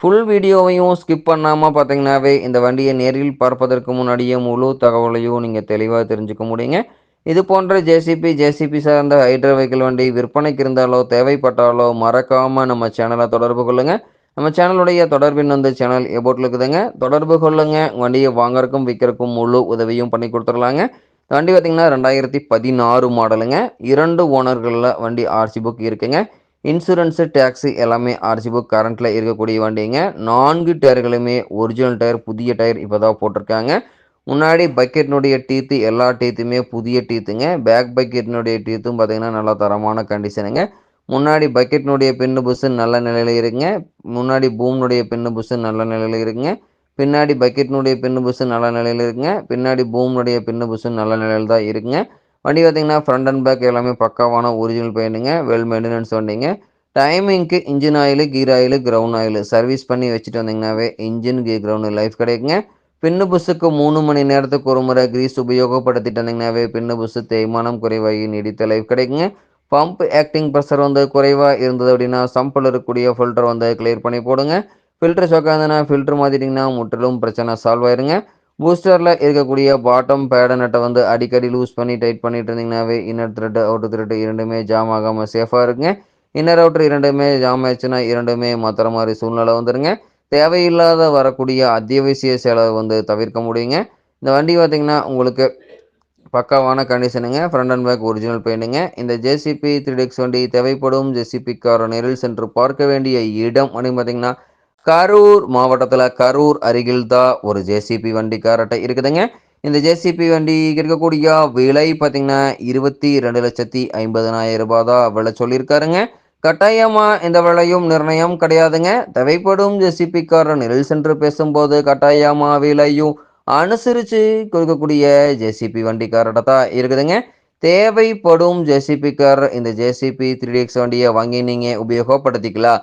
Full வீடியோவையும் skip பண்ணாமல் பார்த்தீங்கன்னாவே இந்த வண்டியை நேரில் பார்ப்பதற்கு முன்னாடியே முழு தகவலையும் நீங்கள் தெளிவாக தெரிஞ்சுக்க முடியுங்க. இது போன்ற ஜேசிபி ஜேசிபி சார்ந்த ஹைட்ரோ வெஹிக்கிள் வண்டி விற்பனைக்கு இருந்தாலோ தேவைப்பட்டாலோ மறக்காமல் நம்ம சேனலை தொடர்பு கொள்ளுங்கள் நம்ம சேனலுடைய தொடர்பின் வந்து சேனல் எபோட்டில் இருக்குதுங்க. தொடர்பு கொள்ளுங்க. வண்டியை வாங்கறக்கும் விற்கிறக்கும் முழு உதவியும் பண்ணி கொடுத்துடலாங்க. வண்டி பார்த்திங்கன்னா ரெண்டாயிரத்தி பதினாறு மாடலுங்க. இரண்டு ஓனர்களில் வண்டி ஆர்சி புக் இருக்குங்க. இன்சூரன்ஸு டேக்ஸு எல்லாமே ஆர்சி புக் கரண்ட்டில் இருக்கக்கூடிய வண்டிங்க. நான்கு டயர்களுமே ஒரிஜினல் டயர் புதிய டயர் இப்போ தான் போட்டிருக்காங்க. முன்னாடி பக்கெட்னுடைய டீத்து எல்லா டீத்துமே புதிய டீத்துங்க பேக் பக்கெட்னுடைய டீத்தும் பார்த்திங்கன்னா நல்லா தரமான கண்டிஷனுங்க முன்னாடி பக்கெட்னுடைய பின்னு புஸ்ஸு நல்ல நிலையில் இருக்குங்க. முன்னாடி பூம்னுடைய பின்னு புஸ்ஸு நல்ல நிலையில் இருக்குங்க. பின்னாடி பக்கெட்னுடைய பின்னு புஸ்ஸு நல்ல நிலையில் இருக்குங்க. பின்னாடி பூம்னுடைய பின்னு புஸ்ஸு நல்ல நிலையில் தான் இருக்குங்க. வண்டி பார்த்திங்கன்னா ஃப்ரண்ட் அண்ட் பேக் எல்லாமே பக்காவான ஒரிஜினல் பெயிண்ட்டுங்க வெல் மெயின்டெனன்ஸ் வண்டிங்க டைமிங்க்கு engine oil gear oil ground oil service பண்ணி வச்சுட்டு வந்தீங்கன்னாவே இன்ஜின் கீர் கிரவுண்ட் லைஃப் கிடைக்குங்க. பின்னு புஸ்ஸுக்கு மூணு மணி நேரத்துக்கு ஒரு முறை கிரீஸ் உபயோகப்படுத்திட்டு வந்தீங்கன்னாவே பின்னு புஸ்ஸு தேய்மானம் குறைவாகி நீடித்த லைஃப் கிடைக்குங்க. பம்ப் ஆக்டிங் ப்ரெஷர் வந்து குறைவாக இருந்தது அப்படின்னா சம்பில் இருக்கக்கூடிய ஃபில்டர் வந்து கிளியர் பண்ணி போடுங்க. ஃபில்டர் சொக்காதுன்னா ஃபில்டர் மாற்றிட்டிங்கன்னா முற்றிலும் பிரச்சனை சால்வ் ஆயிருங்க. பூஸ்டரில் இருக்கக்கூடிய பாட்டம் பேட நட்டை வந்து அடிக்கடி லூஸ் பண்ணி டைட் பண்ணிட்டு இருந்தீங்கன்னாவே இன்னர் த்ரெட்டு அவுட்டர் த்ரெட்டு இரண்டுமே ஜாம் ஆகாமல் சேஃபாக இருக்குங்க இன்னர் அவுட்டர் இரண்டுமே ஜாம் ஆயிடுச்சுன்னா இரண்டுமே மாத்திர மாதிரி சூழ்நிலை வந்துடுங்க தேவையில்லாத வரக்கூடிய அத்தியாவசிய செலவு வந்து தவிர்க்க முடியுங்க. இந்த வண்டி பார்த்திங்கன்னா உங்களுக்கு பக்காவான கண்டிஷனுங்க ஃப்ரண்ட் அண்ட் பேக் ஒரிஜினல் பெயிண்டுங்க இந்த ஜேசிபி த்ரீ டெக்ஸ் வண்டி தேவைப்படும். ஜேசிபி காரை நேரில் சென்று பார்க்க வேண்டிய இடம் அப்படின்னு பார்த்தீங்கன்னா கரூர் மாவட்டத்தில் கரூர் அருகில் தான் ஒரு ஜேசிபி வண்டி காரட்டை இருக்குதுங்க. இந்த ஜேசிபி வண்டி இருக்கக்கூடிய விலை பார்த்தீங்கன்னா இருபத்தி ரெண்டு லட்சத்தி ஐம்பதனாயிரம் ரூபாய் தான் விலை சொல்லியிருக்காருங்க. கட்டாயமாக இந்த விலையும் நிர்ணயம் கிடையாதுங்க. தேவைப்படும் ஜேசிபிக்காரர் நெல் சென்று பேசும்போது கட்டாயமாக விலையும் அனுசரித்து கொடுக்கக்கூடிய ஜேசிபி வண்டிக்காரட்ட தான் இருக்குதுங்க. தேவைப்படும் ஜேசிபிக்காரர் இந்த ஜேசிபி த்ரீ எக்ஸ் வண்டியை வாங்கி நீங்கள் உபயோகப்படுத்திக்கலாம்.